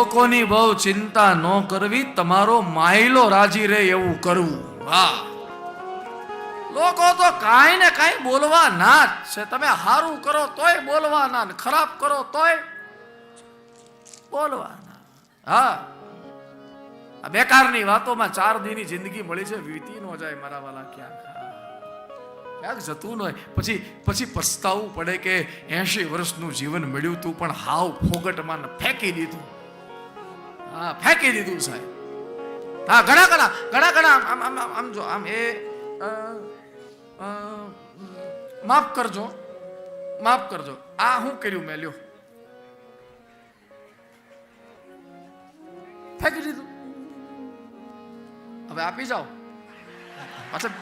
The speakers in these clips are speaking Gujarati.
લોકોની બહુ ચિંતા ન કરવી, તમારો માયલો રાજી રહે એવું કરવું. વાહ. લોકો તો કાંઈ ને કાંઈ બોલવા ના જ છે. તમે સારું કરો તોય બોલવા ના ખરાબ કરો તોય બોલવાના. હા. આ બેકારની વાતોમાં ચાર દીની જિંદગી મળી છે, વીતી ન જાય મારા વાલા ક્યાંક. ક્યાંક જતું ન હોય. પછી પછી પસ્તાવું પડે કે એસી વર્ષનું જીવન મળ્યું તું, પણ હાવ ફોગટમાં ફેંકી દીધું. હા, ફેંકી દીધું સાહેબ. હા, ઘણા ઘણા ઘણા ઘણા, આમ આમ આમ જો, આમ એ માફ કરજો માફ કરજો. આ હું કર્યું મેં, લ્યો. ફેંકી દીધું. હવે આપી જાઓ. પાછા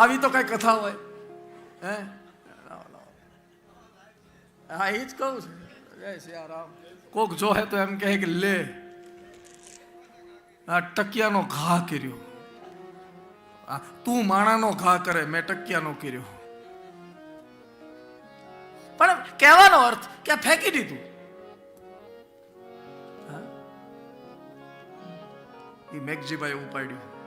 આવી તો કઈ કથા હોય, હે. હા, એ જ કહું છું. જય સિયારામ. કોક જો હે તો એમ કહે કે, લે. આ ટકિયાનો ઘા કર્યો. આ તું માણાનો ઘા કરે, મેં ટકિયાનો કર્યો. પણ કહેવાનો અર્થ કે ફેંકી દીધું? એ મેઘજીભાઈ ઉપાડ્યું.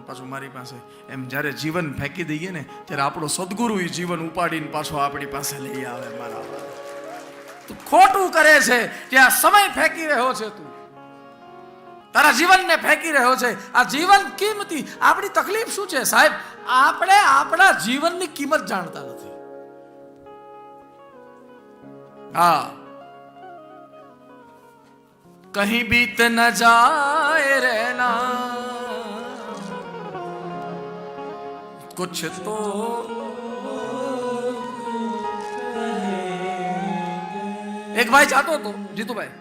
પાછું મારી પાસે એમ જ્યારે જીવન ફેંકી દઈએ ને, ત્યારે આપણો સદગુરુ એ જીવન ઉપાડીને પાછો આપણી પાસે લઈ આવે મારા તું ખોટું કરે છે કે સમય ફેંકી રહ્યો છે તું. તારા જીવનને ફેંકી રહ્યો છે. આ જીવન કિંમતી આપણી તકલીફ શું છે? સાહેબ, આપણે આપણા જીવનની કિંમત જાણતા નથી. હા. कहीं बीत न जाए रहना कुछ तो એક ભાઈ જાતો હતો જીતુભાઈ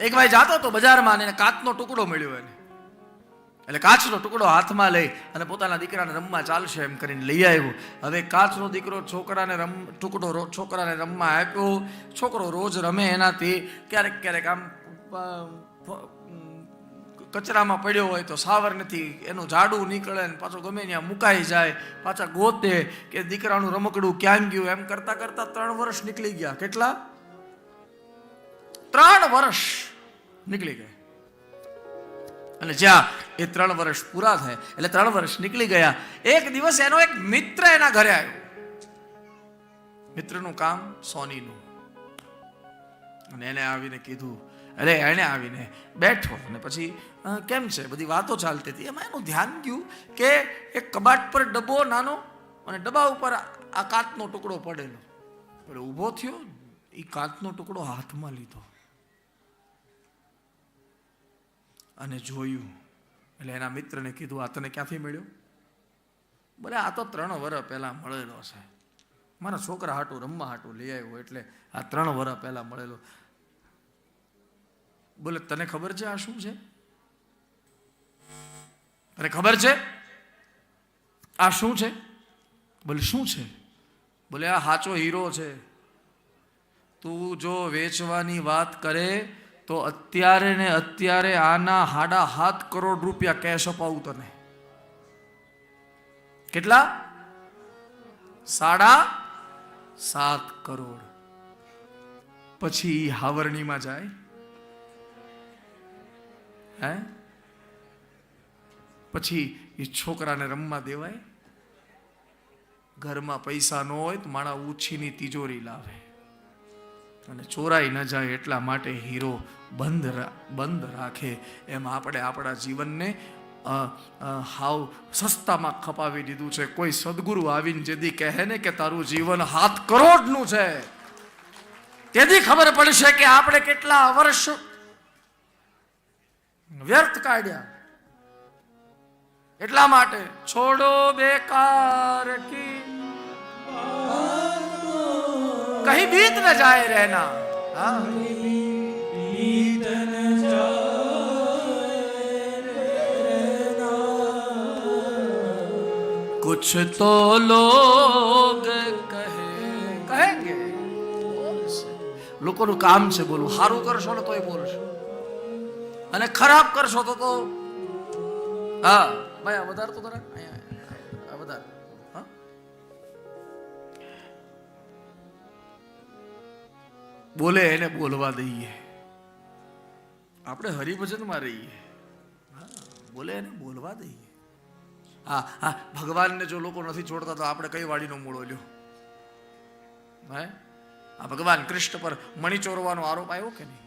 એક ભાઈ જાતો હતો બજારમાં અને એને કાચનો ટુકડો મળ્યો એને એટલે કાચનો ટુકડો હાથમાં લઈ અને પોતાના દીકરાને રમવા ચાલશે એમ કરીને લઈ આવ્યો હવે કાચનો દીકરો છોકરાને રમ ટુકડો રો- છોકરાને રમવા આપ્યો છોકરો રોજ રમે એનાથી ક્યારેક ક્યારેક આમ અ, ફ- કચરામાં પડ્યો હોય તો સાવર નથી, એનું ઝાડું નીકળે ને પાછો ગમે ત્યાં મુકાઈ જાય, પાછા ગોતે કે દીકરાનું રમકડું ક્યાં ગયું, એમ કરતા કરતા ત્રણ વર્ષ નીકળી ગયા. કેટલા? ત્રણ વર્ષ નીકળી ગયા. અને જ્યાં એ ત્રણ વર્ષ પૂરા થાય, એટલે ત્રણ વર્ષ નીકળી ગયા. એક દિવસ એનો એક મિત્ર એના ઘરે આવ્યો. મિત્રનું કામ સોનીનું. અને એને આવીને કીધું, અરે, એને આવીને બેઠો. અને પછી કેમ છે? બધી વાતો ચાલતી હતી. એમાં એનું ધ્યાન ગયું કે એક કબાટ પર ડબ્બો નાનો અને ડબ્બા ઉપર આ કાચનો ટુકડો પડેલો. એટલે ઊભો થયો એ કાચનો ટુકડો હાથમાં લીધો. અને જોયું. એટલે એના મિત્રને કીધું, આ તને ક્યાંથી મળ્યો? બોલે આ તો ત્રણ વર્ષ પહેલા મળેલો છે. મારા છોકરા હાટું, રમવા હાટું લઈ આવ્યો એટલે આ ત્રણ વર્ષ પહેલા મળેલો. બોલે તને ખબર છે આ શું છે? તને ખબર છે? આ શું છે? બોલે, શું છે? બોલે, આ સાચો હીરો છે. તું જો વેચવાની વાત કરે, તો અત્યારે ને અત્યારે આના હાડા હાથ કરોડ રૂપિયા કેશ અપાવું તને. કેટલા? સાડા સાત કરોડ. પછી હાવરણીમાં જાય. હે? પછી એ છોકરાને રમવા દેવાય. ઘરમાં પૈસા ન હોય તો માણા ઉછીની તિજોરી લાવે. અને ચોરાઈ ન જાય એટલા માટે હીરો બંધ બંધ રાખે. એમ આપણે આપણા જીવનને હાવ સસ્તામાં ખપાવી દીધું છે. કોઈ સદગુરુ આવીને જેદી કહે ને કે તારું જીવન હાથ કરોડનું છે. તેથી ખબર પડશે કે આપણે કેટલા વર્ષ વ્યર્થ કાઢ્યા. એટલા માટે છોડો બેકાર કી. કहीं बीत न जाए रहना કુછ તો न जाए કહે. तो लोग લોકોનું કામ છે બોલવું. સારું કરશો ને તોય બોલશો. અને ખરાબ કરશો તો તો હા. ભાઈ આ વધાર તો ખરા અહીંયા, વધાર. હા. બોલે એને બોલવા દઈએ. આપણે હરિભજનમાં રહીએ. હા, બોલે એને બોલવા દઈએ. હા હા ભગવાનને જો લોકો નથી છોડતા તો આપણે કઈ વાડીનો મૂળો લ્યો? હે? આ ભગવાન કૃષ્ણ પર મણી ચોરવાનો આરોપ આવ્યો કે નહીં?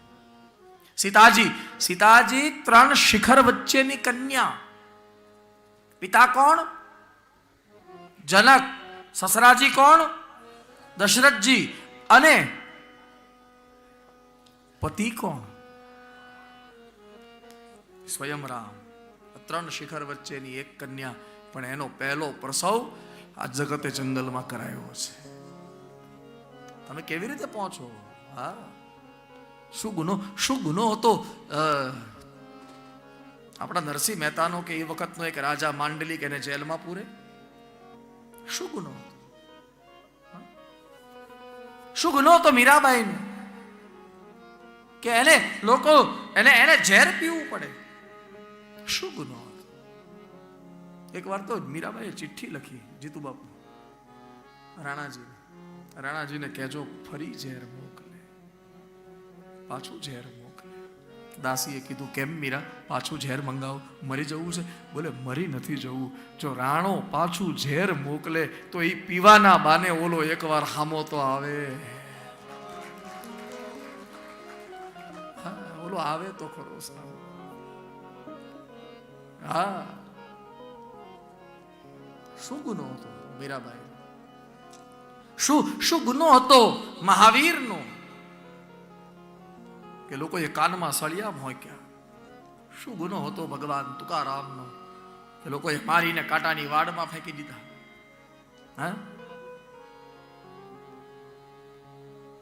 સીતાજી સીતાજી ત્રણ શિખર વચ્ચેની કન્યા. પિતા કોણ? જનક, સસરાજી કોણ? દશરથજી. અને પતિ કોણ? સ્વયં રામ ત્રણ શિખર વચ્ચેની એક કન્યા. પણ એનો પહેલો પ્રસવ આ જગતે જંગલમાં કરાયો છે તમે કેવી રીતે પહોંચો? હા. શું ગુનો શું ગુનો હતો? આપણા નરસિંહ મહેતાનો કે એ વખતનો એક રાજા માંડલિક એને જેલમાં પૂરે? શું ગુનો શું ગુનો હતો મીરાબાઈ કે એને લોકો એને એને ઝેર પીવું પડે? શું ગુનો એક વાર તો મીરાબાઈએ ચિઠ્ઠી લખી જીતુ બાપુ રાણાજીને. રાણાજીને કહેજો, ફરી ઝેર મોકલે. પાછું ઝેર મોકલે. દાસીએ કીધું, કેમ મીરા, પાછું ઝેર મંગાવો. મરી જવું છે? બોલે, મરી નથી જવું. જો રાણો પાછું ઝેર મોકલે, તો એ પીવાના બાને ઓલો એકવાર હામો તો આવે. ઓલો આવે તો ખરો. હા. શું ગુનો હતો મીરાબાઈ? શું શું ગુનો હતો મહાવીરનો? કે લોકોએ કાનમાં સળિયા મોક્યા શું ગુનો હતો ભગવાન તુકારામનો? કે લોકોએ મારીને કાંટાની વાડમાં ફેંકી દીધા? હા?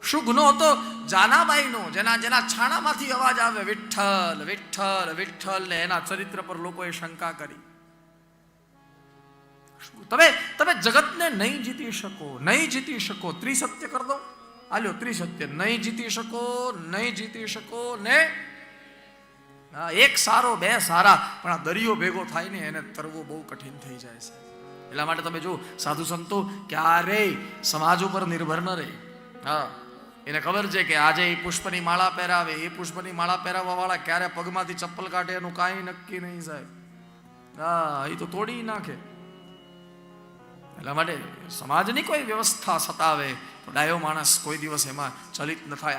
શું ગુનો હતો? જાનાબાઈનો, જેના જેના છાણામાંથી અવાજ આવે, વિઠ્ઠલ વિઠ્ઠલ વિઠ્ઠલ, ને એના ચરિત્ર પર લોકોએ શંકા કરી? તમે તમે જગતને નહીં જીતી શકો, નહીં જીતી શકો. ત્રિસત્ય કર દો. આલ્યો ત્રિસત્ય નહીં જીતી શકો, નહીં જીતી શકો ને એક સારો, બે સારા. પણ આ દરિયો ભેગો થાય ને એને તરવો બહુ કઠિન થઈ જાય છે. એટલા માટે તમે જો સાધુ સંતો ક્યારેય સમાજ ઉપર નિર્ભર ન રહે. હા. એને ખબર છે કે આજે એ પુષ્પની માળા પહેરાવે, એ પુષ્પની માળા પહેરાવવા વાળા ક્યારે પગમાંથી ચપ્પલ કાઢે એનું કાંઈ નક્કી નહીં સાહેબ. હા, એ તો તોડી નાખે. એટલા માટે સમાજની કોઈ વ્યવસ્થા સતાવે તો ડાયો માણસ કોઈ દિવસ એમાં ચલિત ન થાય.